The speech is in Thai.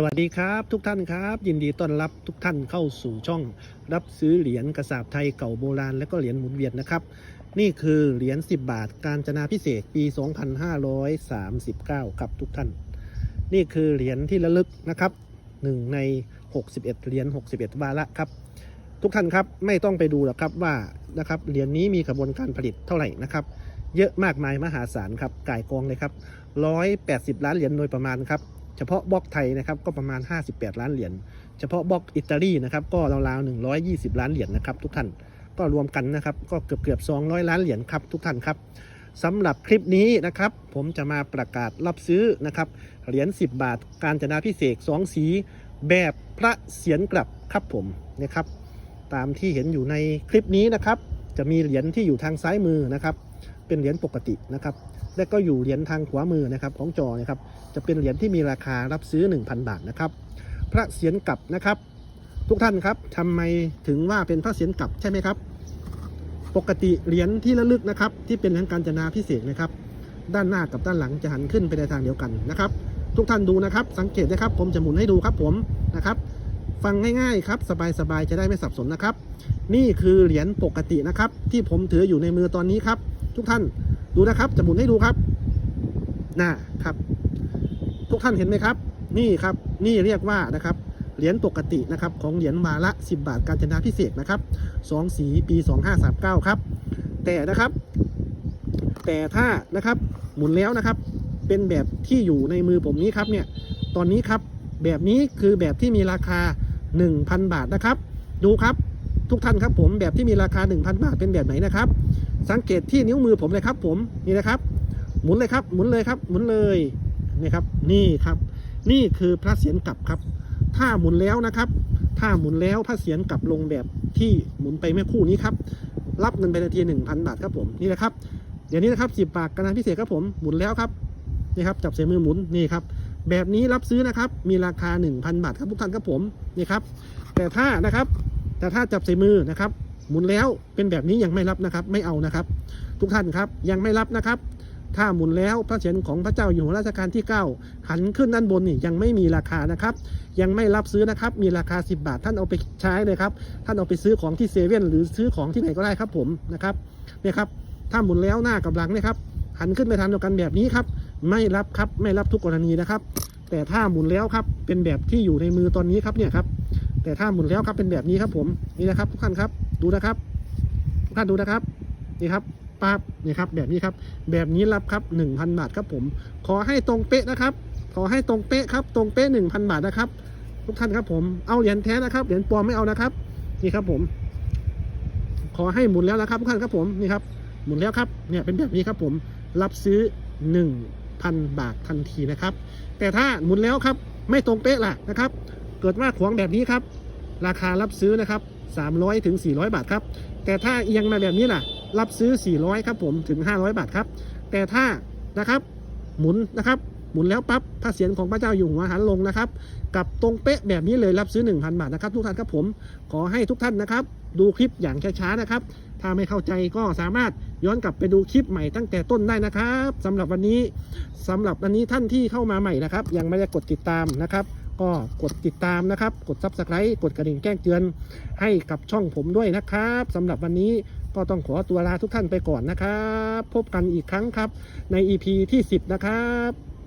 สวัสดีครับทุกท่านครับ ยินดีต้อนรับทุกท่านเข้าสู่ช่อง รับซื้อเหรียญกระสาบไทยเก่าโบราณ และก็เหรียญหมุนเวียนนะครับ นี่คือเหรียญ10 บาท การจนาพิเศษปี 2539 ครับทุกท่าน นี่คือเหรียญที่ระลึกนะครับหนึ่งใน 61 เหรียญ61วาระครับ ทุกท่านครับไม่ต้องไปดูหรอกครับว่านะครับเหรียญนี้มีกระบวนการผลิตเท่าไหร่นะครับ เยอะมากมายมหาศาลครับก่ายกองเลยครับ180 ล้านเหรียญโดยประมาณครับ เฉพาะบล็อกไทยนะครับก็ประมาณ 58 ล้านเหรียญ เฉพาะบล็อกอิตาลีนะครับก็ราวๆ120 ล้านเหรียญนะครับทุกท่านก็รวมกันนะครับก็เกือบเกือบ200 ล้านเหรียญครับทุกท่านครับสำหรับคลิปนี้นะครับผมจะมาประกาศรับซื้อนะครับเหรียญ10 บาท การจนาพิเศษ2สีแบบพระเสียรกลับครับผมนะครับตามที่เห็นอยู่ในคลิปนี้นะครับจะมีเหรียญที่อยู่ทางซ้ายมือนะครับ เป็นเหรียญปกตินะครับ และก็อยู่เหรียญทางขวามือนะครับของจอนะครับจะเป็นเหรียญที่มีราคารับซื้อ 1,000 บาทนะครับ พระเสียรกลับนะครับ ทุกท่านครับทำไมถึงว่าเป็นพระเสียรกลับใช่ไหมครับ ปกติเหรียญที่ระลึกนะครับ ที่เป็นเหรียญการจนาพิเศษนะครับ ด้านหน้ากับด้านหลังจะหันขึ้นไปในทางเดียวกันนะครับ ทุกท่านดูนะครับ สังเกตนะครับ ผมจะหมุนให้ดูครับผมนะครับฟังง่ายๆครับสบายๆจะได้ไม่สับสนนะครับ นี่คือเหรียญปกตินะครับ ที่ผมถืออยู่ในมือตอนนี้ครับ ทุกท่านดูนะครับจะหมุนให้ดูครับน่าครับ ทุกท่านเห็นไหมครับ นี่ครับนี่เรียกว่านะครับเหรียญปกตินะครับของเหรียญวาละ 10 บาทการจนาพิเศษนะครับสองสีปี 2539 ครับ แต่นะครับ แต่ถ้านะครับหมุนแล้วนะครับ เป็นแบบที่อยู่ในมือผมนี้ครับเนี่ยตอนนี้ครับแบบนี้คือแบบที่มีราคา 1,000 บาทนะครับ ดูครับทุกท่านครับผมแบบที่มีราคา 1,000 บาทเป็นแบบไหนนะครับ สังเกตที่นิ้วมือผมเลยครับ ผมนี่นะครับ หมุนเลยครับ หมุนเลยครับ หมุนเลยนี่ครับ นี่ครับ นี่คือพระเศียรกลับครับ ถ้าหมุนแล้วนะครับ ถ้าหมุนแล้วพระเศียรกลับลงแบบที่หมุนไปเมื่อคู่นี้ครับ รับเงินไปทันทีหนึ่งพันบาทครับผมนี่นะครับ เดี๋ยวนี้นะครับสิบบาทกระดานพิเศษครับผมหมุนแล้วครับนี่ครับจับใส่มือหมุนนี่ครับ แบบนี้รับซื้อนะครับ มีราคา 1,000 บาทครับทุกท่านครับผมนี่ครับ แต่ถ้านะครับ แต่ถ้าจับใส่มือนะครับ หมุนแล้วเป็นแบบนี้ยังไม่รับนะครับ ไม่เอานะครับ ทุกท่านครับยังไม่รับนะครับ ถ้าหมุนแล้วพระเศียรของพระเจ้าอยู่หัวรัชกาลที่ 9 หันขึ้นด้านบนนี่ยังไม่มีราคานะครับ ยังไม่รับซื้อนะครับ มีราคา 10 บาทท่านเอาไปใช้เลยครับ ท่านเอาไปซื้อของที่เซเว่นหรือซื้อของที่ไหนก็ได้ครับผมนะครับเนี่ยครับถ้าหมุนแล้วหน้ากับหลังเนี่ยครับหันขึ้นไปทางเดียวกันแบบนี้ครับ ไม่รับครับไม่รับทุกกรณีนะครับ แต่ถ้าหมุนแล้วครับเป็นแบบที่อยู่ในมือตอนนี้ครับเนี่ยครับแต่ถ้าหมุนแล้วครับเป็นแบบนี้ครับผมนี่นะครับทุกท่านครับ ดูนะครับทุกท่านดูนะครับนี่ครับปั๊บนี่ครับ แบบนี้ครับ แบบนี้รับครับ 1,000 บาทครับผม ขอให้ตรงเป๊ะนะครับ ขอให้ตรงเป๊ะครับ ตรงเป๊ะ1,000 บาทนะครับ ทุกท่านครับผมเอาเหรียญแท้นะครับเหรียญปลอมไม่เอานะครับ นี่ครับผม ขอให้หมุนแล้วนะครับทุกท่านครับผมนี่ครับ หมุนแล้วครับเนี่ยเป็นแบบนี้ครับผม รับซื้อ 1,000 บาททันทีนะครับ แต่ถ้าหมุนแล้วครับ ไม่ตรงเป๊ะล่ะนะครับ เกิดว่าขวางแบบนี้ครับ ราคารับซื้อนะครับ 300ถึง400 บาทครับ แต่ถ้าเอียงมาแบบนี้ล่ะ รับซื้อ 400 ครับผมถึง 500 บาทครับ แต่ถ้านะครับหมุนนะครับหมุนแล้วปั๊บพระเศียรของพระเจ้าอยู่หัวหันลงนะครับ กับตรงเป๊ะแบบนี้เลยรับซื้อ 1,000 บาทนะครับ ทุกท่านครับผมขอให้ทุกท่านนะครับ ดูคลิปอย่างช้าๆนะครับ ถ้าไม่เข้าใจก็สามารถย้อนกลับไปดูคลิปใหม่ตั้งแต่ต้นได้นะครับสำหรับวันนี้สำหรับวันนี้ท่านที่เข้ามาใหม่นะครับ ยังไม่ได้กดติดตามนะครับ ก็กดติดตามนะครับ กด subscribe กดกระดิ่งแจ้งเตือน ให้กับช่องผมด้วยนะครับสำหรับวันนี้ก็ต้องขอตัวลาทุกท่านไปก่อนนะครับ พบกันอีกครั้งครับ ใน EP ที่ 10 นะครับ